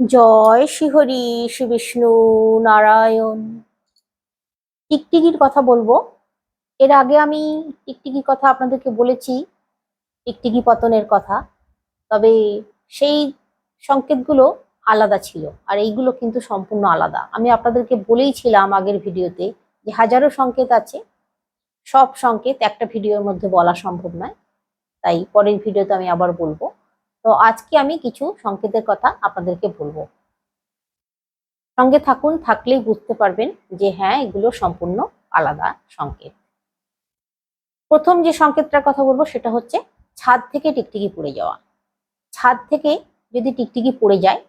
জয় শ্রীহরি শ্রী বিষ্ণু নারায়ণ। টিকটিকির কথা বলব। এর আগে আমি টিকটিকির কথা আপনাদেরকে বলেছি, টিকটিকি পতনের কথা। তবে সেই সংকেতগুলো আলাদা ছিল, আর এইগুলো কিন্তু সম্পূর্ণ আলাদা। আমি আপনাদেরকে বলেইছিলাম আগের ভিডিওতে যে হাজারো সংকেত আছে। সব সংকেত একটা ভিডিওর মধ্যে বলা সম্ভব নয়। তাই পরের ভিডিওতে আমি আবার বলব। তো আজকে আমি কিছু সংকেতের কথা আপনাদেরকে বলব। সঙ্গে থাকুন, থাকলেই বুঝতে পারবেন যে হ্যাঁ এগুলো সম্পূর্ণ আলাদা সংকেত। প্রথম যে সংকেতটার কথা বলব সেটা হচ্ছে ছাদ থেকে টিকটিকি পড়ে যাওয়া। ছাদ থেকে যদি টিকটিকি পড়ে যায়,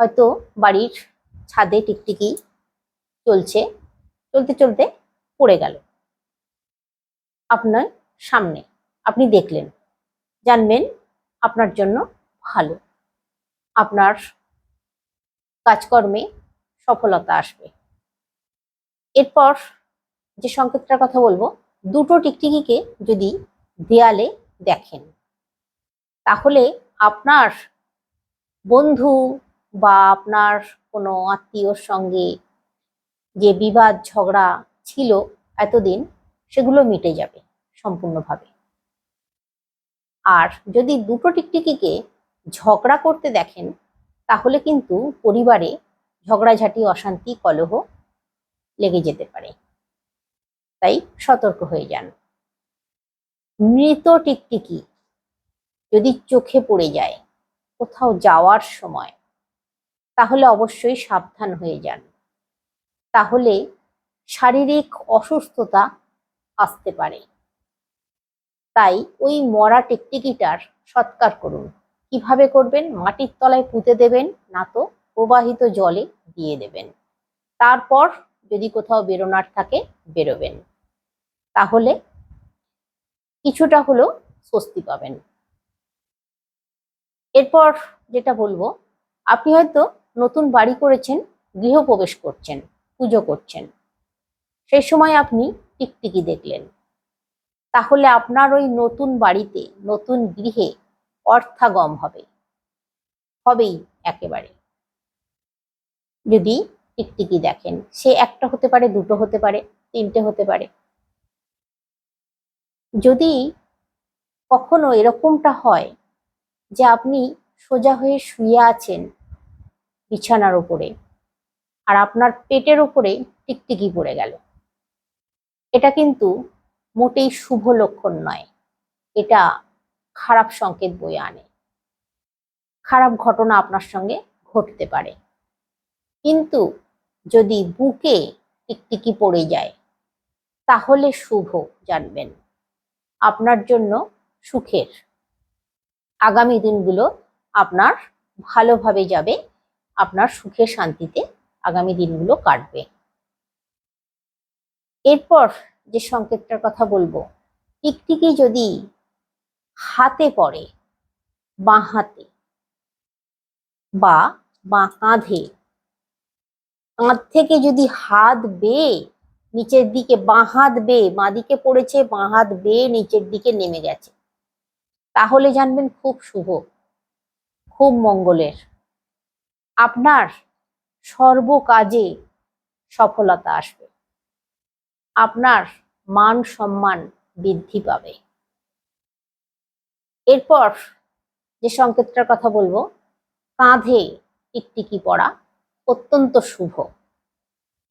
হয়তো বাড়ির ছাদে টিকটিকি চলছে, চলতে চলতে পড়ে গেল। আপনার সামনে, আপনি দেখলেন, জানবেন আপনার জন্য ভালো। আপনার কাজকর্মে সফলতা আসবে। এরপর যে সংকেতটার কথা বলব, দুটো টিকটিকিকে যদি দেয়ালে দেখেন, তাহলে আপনার বন্ধু বা আপনার কোনো আত্মীয়র সঙ্গে যে বিবাদ ঝগড়া ছিল এতদিন, সেগুলো মিটে যাবে সম্পূর্ণভাবে। আর যদি দুটো টিকটিকিকে ঝগড়া করতে দেখেন, তাহলে কিন্তু পরিবারে ঝগড়াঝাটি, অশান্তি, কলহ লেগে যেতে পারে। তাই সতর্ক হয়ে যান। মৃত টিকটিকি যদি চোখে পড়ে যায় কোথাও যাওয়ার সময়, তাহলে অবশ্যই সাবধান হয়ে যান। তাহলে শারীরিক অসুস্থতা আসতে পারে। তাই ওই মরা টিকটিকিটার সৎকার করুন। কীভাবে করবেন? মাটির তলায় পুঁতে দেবেন, না তো প্রবাহিত জলে দিয়ে দেবেন। তারপর যদি কোথাও বেরোনার থাকে, বেরোবেন। তাহলে কিছুটা হলেও স্বস্তি পাবেন। এরপর যেটা বলব, আপনি হয়তো নতুন বাড়ি করেছেন গৃহপ্রবেশ করছেন, পুজো করছেন। সেই সময় আপনি টিকটিকি দেখলেন। তাহলে আপনার ওই নতুন বাড়িতে, নতুন গৃহে অর্থাগম হবে। হবেই একেবারে। যদি টিকটিকি দেখেন, সে একটা হতে পারে, দুটো হতে পারে, তিনটে হতে পারে। যদি কখনো এরকমটা হয় যে আপনি সোজা হয়ে শুয়ে আছেন বিছানার উপরে আর আপনার পেটের উপরে টিকটিকি পড়ে গেল, এটা কিন্তু মোটেই শুভ লক্ষণ নয়। এটা খারাপ সংকেত বয়ে আনে। খারাপ ঘটনা আপনার সঙ্গে ঘটতে পারে। কিন্তু যদি বুকে টিকটিকি পড়ে যায়, তাহলে শুভ জানবেন। আপনার জন্য সুখের। আগামী দিনগুলো আপনার ভালোভাবে যাবে, আপনার সুখে শান্তিতে আগামী দিনগুলো কাটবে। এরপর যে সংকেতটার কথা বলব, টিকটিকি যদি হাতে পড়ে, বাঁ হাতে বা বাঁ কাঁধে, কাঁধ থেকে যদি হাত বেয়ে নিচের দিকে, বাঁ হাত বেয়ে, বাঁ দিকে পড়েছে, বাঁ হাত বেয়ে নিচের দিকে নেমে গেছে, তাহলে জানবেন খুব শুভ, খুব মঙ্গলের। আপনার সর্ব কাজে সফলতা আসবে। আপনার মান সম্মান বৃদ্ধি পাবে। এরপর যে সংকেতটার কথা বলব, কাঁধে টিকটিকি পড়া? অত্যন্ত শুভ।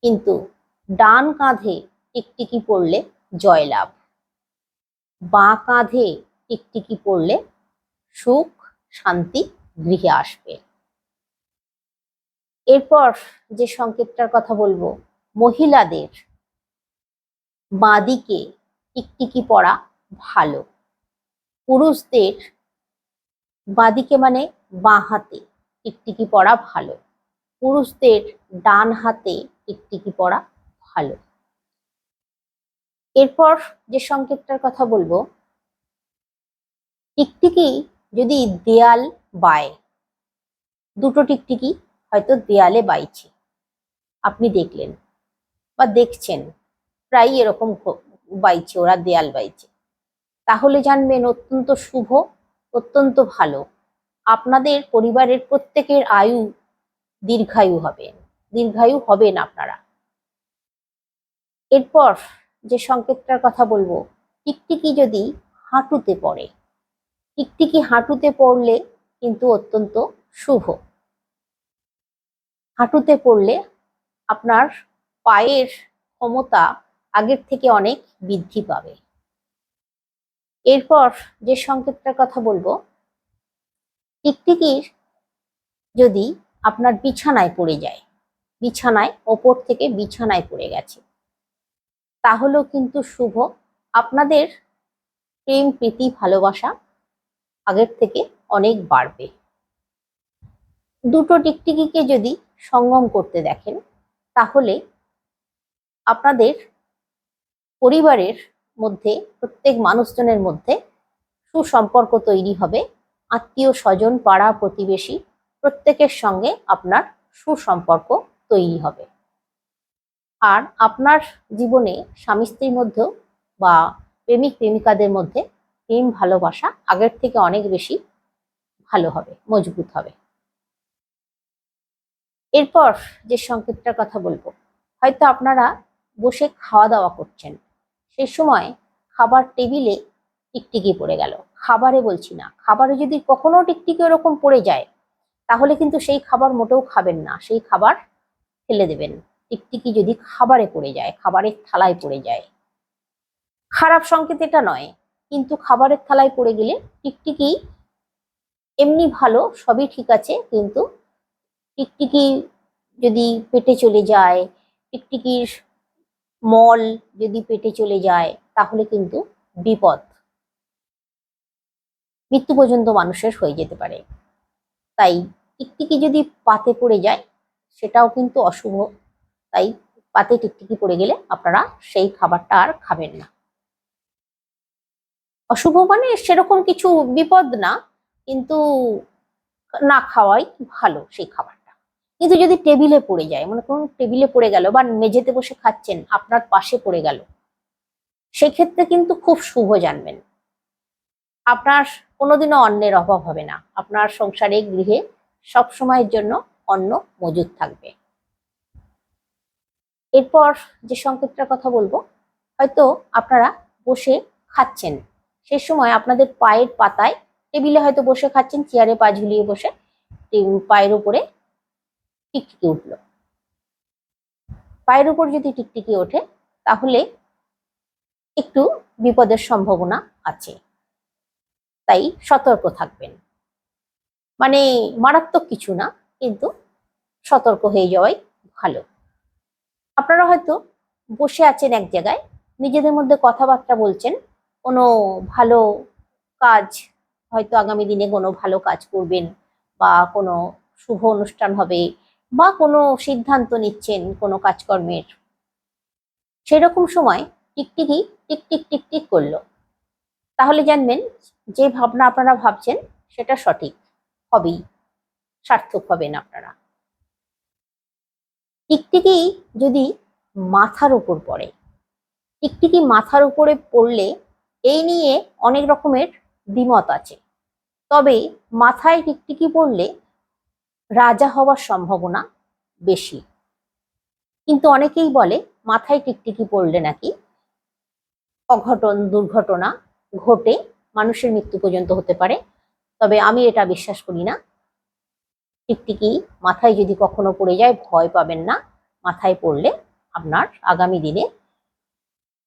কিন্তু ডান কাঁধে টিকটিকি পড়লে জয়লাভ? বাঁ কাঁধে টিকটিকি পড়লে সুখ, শান্তি, গৃহে আসবে? এরপর যে সংকেতটার কথা বলব, মহিলাদের বাঁদিকে টিকটিকি পড়া ভালো। পুরুষদের বাঁদিকে মানে বাঁ হাতে টিকটিকি পড়া ভালো। পুরুষদের ডান হাতে টিকটিকি পড়া ভালো। এরপর যে সংকেতটার কথা বলব, টিকটিকি যদি দেয়াল বায়, দুটো টিকটিকি হয়তো দেয়ালে বাইছে। আপনি দেখলেন বা দেখছেন। প্রায় এরকম বাইছে ওরা দেয়াল বাইছে তাহলে জানবেন অত্যন্ত শুভ, অত্যন্ত ভালো। আপনাদের পরিবারের প্রত্যেকের আয়ু দীর্ঘায়ু হবেন দীর্ঘায়ু হবেন আপনারা। এরপর যে সংকেতটার কথা বলব, টিকটিকি যদি হাঁটুতে পড়ে, টিকটিকি হাঁটুতে পড়লে কিন্তু অত্যন্ত শুভ। হাঁটুতে পড়লে আপনার পায়ের ক্ষমতা আগের থেকে অনেক বৃদ্ধি পাবে। এরপর যে সংকেতটার কথা বলব, টিকটিকির যদি আপনার বিছানায় পড়ে যায়, বিছানায়, ওপর থেকে বিছানায় পড়ে গেছে, তাহলেও কিন্তু শুভ আপনাদের প্রেম, প্রীতি, ভালোবাসা আগের থেকে অনেক বাড়বে। দুটো টিকটিকিকে যদি সঙ্গম করতে দেখেন, তাহলে আপনাদের পরিবারের মধ্যে, প্রত্যেক মানুষজনের মধ্যে সুসম্পর্ক তৈরি হবে। আত্মীয় স্বজন, পাড়া, প্রতিবেশী প্রত্যেকের সঙ্গে আপনার সুসম্পর্ক তৈরি হবে। আর আপনার জীবনে স্বামী স্ত্রীর মধ্যেও বা প্রেমিক, প্রেমিকাদের মধ্যে প্রেম, ভালোবাসা আগের থেকে অনেক বেশি ভালো হবে, মজবুত হবে। এরপর যে সংকেতটার কথা বলব, হয়তো আপনারা বসে খাওয়া দাওয়া করছেন। সেই সময় খাবার টেবিলে টিকটিকি পড়ে গেল। খাবারে বলছি না, খাবারে যদি কখনো টিকটিকি ওরকম পড়ে যায়, তাহলে কিন্তু সেই খাবার মোটেও খাবেন না, সেই খাবার ফেলে দেবেন। টিকটিকি যদি খাবারে পড়ে যায়, খাবারের থালায় পড়ে যায়। খারাপ সংকেত এটা নয়, কিন্তু খাবারের থালায় পড়ে গেলে টিকটিকি এমনি ভালো, সবই ঠিক আছে, কিন্তু টিকটিকি যদি পেটে চলে যায়, টিকটিকির মল যদি পেটে চলে যায়, তাহলে কিন্তু বিপদ। মৃত্যু পর্যন্ত মানুষের হয়ে যেতে পারে। তাই টিকটিকি যদি পাতে পড়ে যায়, সেটাও কিন্তু অশুভ। তাই পাতে টিকটিকি পড়ে গেলে আপনারা সেই খাবারটা আর খাবেন না। অশুভ মানে সেরকম কিছু বিপদ না, কিন্তু না খাওয়াই ভালো সেই খাবারটা কিন্তু যদি টেবিলে পড়ে যায়, মনে করুন টেবিলে পড়ে গেল বা মেঝেতে বসে খাচ্ছেন, আপনার পাশে পড়ে গেল, সেক্ষেত্রে কিন্তু খুব শুভ জানবেন। আপনার কোনোদিনও অন্নের অভাব হবে না। আপনার সংসারে গৃহে সব সময়ের জন্য অন্ন মজুদ থাকবে। এরপর যে সংকেতটার কথা বলব, হয়তো আপনারা বসে খাচ্ছেন। সে সময় আপনাদের পায়ের পাতায় টেবিলে হয়তো বসে খাচ্ছেন চেয়ারে পা ঝুলিয়ে বসে পায়ের উপরে টিকটিকি উঠল। পায়ের উপর যদি টিকটিকি ওঠে, তাহলে একটু বিপদের সম্ভাবনা আছে। তাই সতর্ক থাকবেন। মানে মারাত্মক কিছু না, কিন্তু সতর্ক হয়ে যাওয়াই ভালো। আপনারা হয়তো বসে আছেন এক জায়গায়, নিজেদের মধ্যে কথাবার্তা বলছেন, কোনো ভালো কাজ, হয়তো আগামী দিনে কোনো ভালো কাজ করবেন বা কোনো শুভ অনুষ্ঠান হবে বা কোনো সিদ্ধান্ত নিচ্ছেন কোনো কাজকর্মের। সেরকম সময় টিকটিকি টিকটিক টিকটিক করল। তাহলে জানবেন যে ভাবনা আপনারা ভাবছেন সেটা সঠিক হবেই, সার্থক হবেন আপনারা। টিকটিকি যদি মাথার উপর পড়ে, টিকটিকি মাথার উপরে পড়লে এই নিয়ে অনেক রকমের দ্বিমত আছে। তবে মাথায় টিকটিকি পড়লে রাজা হওয়ার সম্ভাবনা বেশি। কিন্তু অনেকেই বলে, মাথায় টিকটিকি পড়লে নাকি অঘটন, দুর্ঘটনা ঘটে, মানুষের মৃত্যু পর্যন্ত হতে পারে। তবে আমি এটা বিশ্বাস করি না। টিকটিকি মাথায় যদি কখনো পড়ে যায়, ভয় পাবেন না। মাথায় পড়লে আপনার আগামী দিনে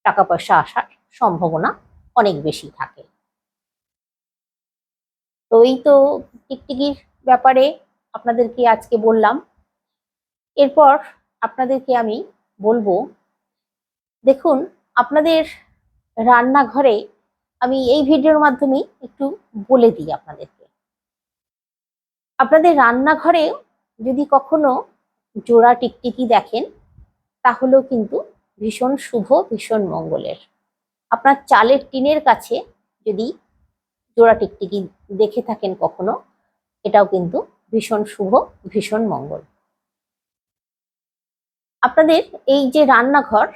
টাকা পয়সা আসার সম্ভাবনা অনেক বেশি থাকে। তো এই তো টিকটিকির ব্যাপারে আপনাদেরকে আজকে বললাম। এরপর আপনাদেরকে আমি বলব, দেখুন, আপনাদের রান্নাঘরে আমি এই ভিডিওর মাধ্যমে একটু বলে দিই আপনাদেরকে। আপনাদের রান্নাঘরে যদি কখনো জোড়া টিকটিকি দেখেন, তাহলেও কিন্তু ভীষণ শুভ, ভীষণ মঙ্গলের। আপনার চালের টিনের কাছে যদি জোড়া টিকটিকি দেখে থাকেন কখনো, এটাও কিন্তু ভীষণ শুভ, ভীষণ মঙ্গল। আপনাদের এই যে রান্নাঘর,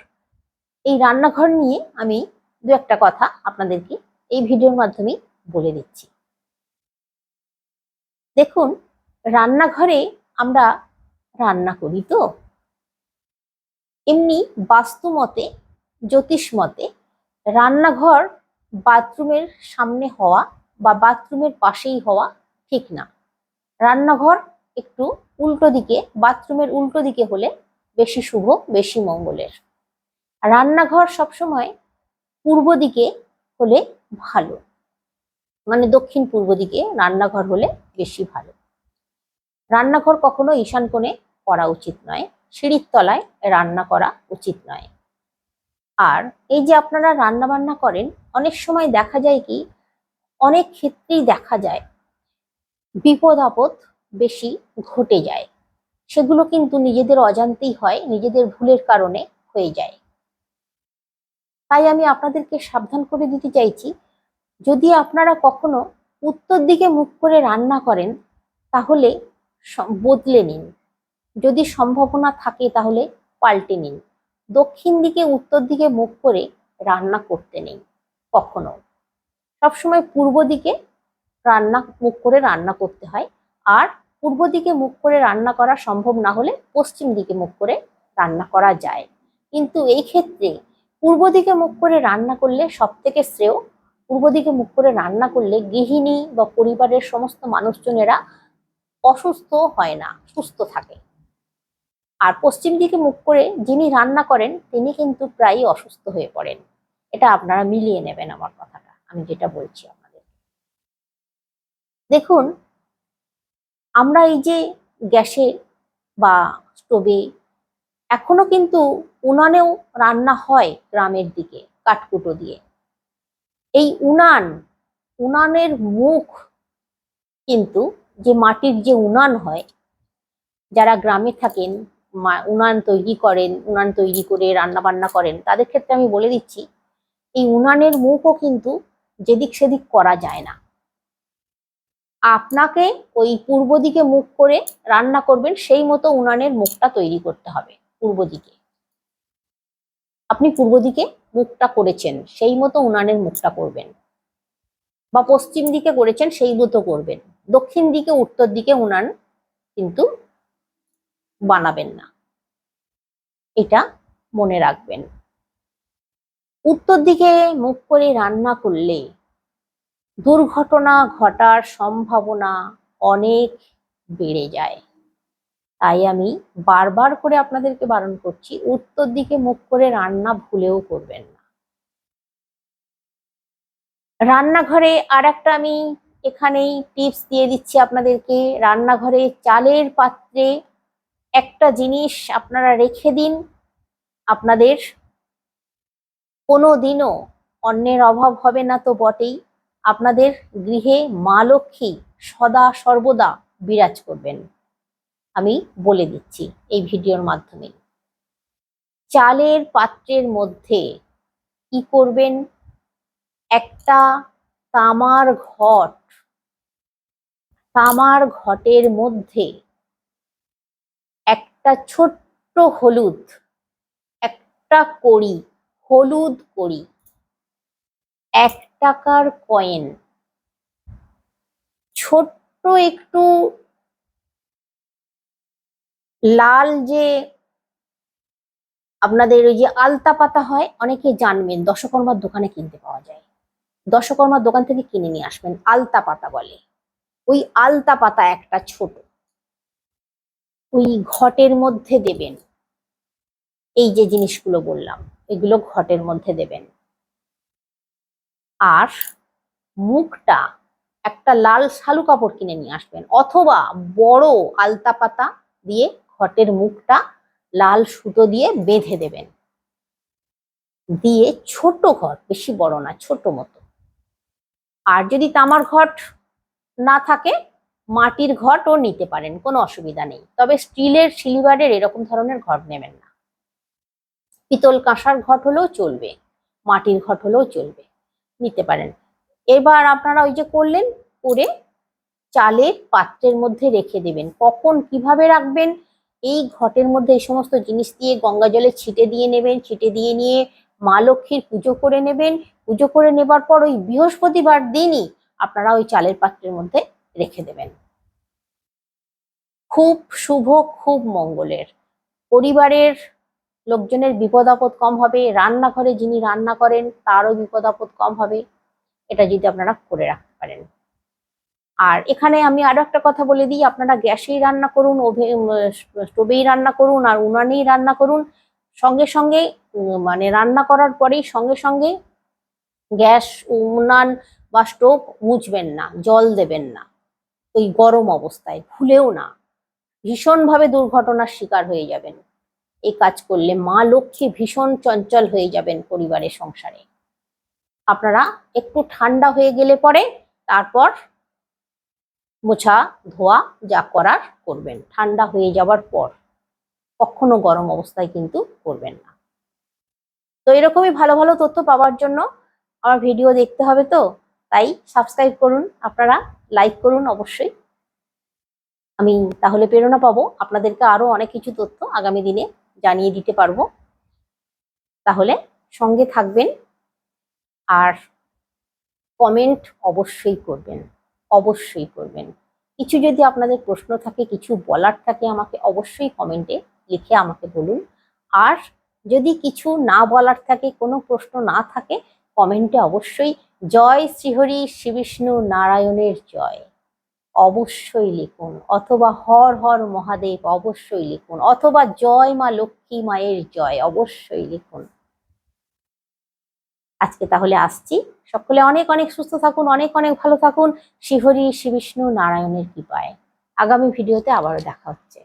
এই রান্নাঘর নিয়ে আমি দু একটা কথা আপনাদেরকে এই ভিডিওর মাধ্যমে বলে দিচ্ছি। দেখুন, রান্নাঘরে আমরা রান্না করি তো। এমনি বাস্তু মতে, জ্যোতিষ মতে, রান্নাঘর বাথরুমের সামনে হওয়া বা বাথরুমের পাশেই হওয়া ঠিক না। রান্নাঘর একটু উল্টো দিকে, বাথরুমের উল্টো দিকে হলে বেশি শুভ, বেশি মঙ্গলের। রান্নাঘর সবসময় পূর্ব দিকে হলে ভালো। মানে দক্ষিণ পূর্ব দিকে রান্নাঘর হলে বেশি ভালো। রান্নাঘর কখনো ঈশান কোণে করা উচিত নয়, সিঁড়ির তলায় রান্না করা উচিত নয়। আর এই যে আপনারা রান্না বান্না করেন, অনেক সময় দেখা যায় কি, অনেক ক্ষেত্রেই দেখা যায় বিপদ আপদ বেশি ঘটে যায়। সেগুলো কিন্তু নিজেদের অজান্তেই হয়, নিজেদের ভুলের কারণে হয়ে যায়। তাই আমি আপনাদেরকে সাবধান করে দিতে চাইছি, যদি আপনারা কখনো উত্তর দিকে মুখ করে রান্না করেন, তাহলে বদলে নিন। যদি সম্ভাবনা থাকে, তাহলে পাল্টে নিন। দক্ষিণ দিকে, উত্তর দিকে মুখ করে রান্না করতে নেই কখনো। সবসময় পূর্ব দিকে রান্না, মুখ করে রান্না করতে হয়। আর পূর্ব দিকে মুখ করে রান্না করা সম্ভব না হলে পশ্চিম দিকে মুখ করে রান্না করা যায়। কিন্তু এই ক্ষেত্রে পূর্ব দিকে মুখ করে রান্না করলে সব থেকে শ্রেয়, পূর্ব দিকে মুখ করে রান্না করলে গৃহিণী বা পরিবারের সমস্ত মানুষজনেরা অসুস্থ হয় না, সুস্থ থাকে। আর পশ্চিম দিকে মুখ করে যিনি রান্না করেন, তিনি কিন্তু প্রায়ই অসুস্থ হয়ে পড়েন। এটা আপনারা মিলিয়ে নেবেন আমার কথাটা, আমি যেটা বলছি দেখুন, আমরা এই যে গ্যাসে বা স্টোভে এখনও কিন্তু উনানেও রান্না হয় গ্রামের দিকে, কাঠকুটো দিয়ে। এই উনান, উনানের মুখ কিন্তু যে মাটির যে উনান হয়, যারা গ্রামে থাকেন উনান তৈরি করেন, উনান তৈরি করে রান্না বান্না করেন, তাদের ক্ষেত্রে আমি বলে দিচ্ছি, এই উনানের মুখও কিন্তু যেদিক সেদিক করা যায় না। আপনাকে ওই পূর্ব দিকে মুখ করে রান্না করবেন, সেই মতো উনানের মুখটা তৈরি করতে হবে পূর্ব দিকে। আপনি পূর্ব দিকে মুখটা করেছেন, সেই মতো উনানের মুখটা করবেন। বা পশ্চিম দিকে করেছেন, সেই মতো করবেন। দক্ষিণ দিকে, উত্তর দিকে উনান কিন্তু বানাবেন না। এটা মনে রাখবেন। উত্তর দিকে মুখ করে রান্না করলে দুর্ঘটনা ঘটার সম্ভাবনা অনেক বেড়ে যায়। তাই আমি বারবার করে আপনাদেরকে বারণ করছি, উত্তর দিকে মুখ করে রান্না ভুলেও করবেন না। রান্নাঘরে আর একটা আমি এখানেই টিপস দিয়ে দিচ্ছি আপনাদেরকে। রান্নাঘরে চালের পাত্রে একটা জিনিস আপনারা রেখে দিন, আপনাদের কোনো দিনও অন্যের অভাব হবে না তো বটেই। আপনাদের গৃহে মা লক্ষ্মী সদা সর্বদা বিরাজ করবেন। আমি বলে দিচ্ছি এই ভিডিওর মাধ্যমে। চালের পাত্রের মধ্যে কি করবেন? একটা তামার ঘট। তামার ঘটের মধ্যে একটা ছোট্ট হলুদ, একটা কড়ি, হলুদ কড়ি, এক টাকার কয়েন ছোট্ট একটু লাল যে আপনাদের ওই যে আলতা পাতা হয় অনেকে জানবেন দশকর্মার দোকানে কিনতে পাওয়া যায়। দশকর্মার দোকান থেকে কিনে নিয়ে আসবেন, আলতা পাতা বলে। ওই আলতা পাতা একটা ছোট। ওই ঘটের মধ্যে দেবেন। এই যে জিনিসগুলো বললাম, এগুলো ঘটের মধ্যে দেবেন। আর মুখটা একটা লাল শালু কাপড় কিনে নিয়ে আসবেন অথবা বড় আলতা পাতা দিয়ে ঘটের মুখটা লাল সুতো দিয়ে বেঁধে দেবেন। দিয়ে ছোট ঘট, বেশি বড় না, ছোট মতো। আর যদি তামার ঘট না থাকে, মাটির ঘটও নিতে পারেন, কোনো অসুবিধা নেই। তবে স্টিলের, সিলিভারের এরকম ধরনের ঘট নেবেন না। পিতল কাঁসার ঘট হলেও চলবে, মাটির ঘট হলেও চলবে। নিতে পারেন। এবার আপনারা ওই যে করলেন, করে চালের পাত্রের মধ্যে রেখে দেবেন। কখন কীভাবে রাখবেন? এই ঘটের মধ্যে এই সমস্ত জিনিস দিয়ে গঙ্গা জলে ছিটে দিয়ে নেবেন, ছিটে দিয়ে নিয়ে মা লক্ষ্মীর পুজো করে নেবেন। পুজো করে নেবার পর ওই বৃহস্পতিবার দিনই আপনারা ওই চালের পাত্রের মধ্যে রেখে দেবেন। খুব শুভ, খুব মঙ্গলের। পরিবারের লোকজনের বিপদ আপদ কম হবে, রান্নাঘরে যিনি রান্না করেন তারও বিপদ আপদ কম হবে। এটা যদি আপনারা করে রাখতে পারেন। আর এখানে আমি আরও একটা কথা বলে দিই, আপনারা গ্যাসেই রান্না করুন, ওভে স্টোভেই রান্না করুন আর উনানেই রান্না করুন। সঙ্গে সঙ্গে মানে রান্না করার পরেই সঙ্গে সঙ্গে গ্যাস, উনান বা স্টোভ মুছবেন না, জল দেবেন না। ওই গরম অবস্থায়, ভুলেও না। ভীষণভাবে দুর্ঘটনার শিকার হয়ে যাবেন। এই কাজ করলে মা লক্ষ্মী ভীষণ চঞ্চল হয়ে যাবেন পরিবারের সংসারে। আপনারা একটু ঠান্ডা হয়ে গেলে পরে তারপর মোছা ধোয়া যা করার করবেন। ঠান্ডা হয়ে যাবার পর কখনো গরম অবস্থায় কিন্তু করবেন না। তো এরকমই ভালো ভালো তথ্য পাওয়ার জন্য আমার ভিডিও দেখতে হবে তো, তাই সাবস্ক্রাইব করুন, আপনারা লাইক করুন অবশ্যই। আমি তাহলে প্রেরণা পাবো, আপনাদেরকে আরও অনেক কিছু তথ্য আগামী দিনে জানিয়ে দিতে পারব। তাহলে সঙ্গে থাকবেন আর কমেন্ট অবশ্যই করবেন অবশ্যই করবেন। কিছু যদি আপনাদের প্রশ্ন থাকে, কিছু বলার থাকে, আমাকে অবশ্যই কমেন্টে লিখে আমাকে বলুন। আর যদি কিছু না বলার থাকে, কোনো প্রশ্ন না থাকে কমেন্টে অবশ্যই জয় শ্রীহরি শ্রীবিষ্ণু নারায়ণের জয়। অবশ্যই লিখুন। অথবা হর হর মহাদেব অবশ্যই লিখুন। অথবা জয় মা লক্ষ্মী মায়ের জয় অবশ্যই লিখুন। আজকে তাহলে আসছি। সকলে অনেক অনেক সুস্থ থাকুন, অনেক অনেক ভালো থাকুন। শ্রীহরি শ্রী বিষ্ণু নারায়ণের কৃপায়। আগামী ভিডিওতে আবারও দেখা হচ্ছে।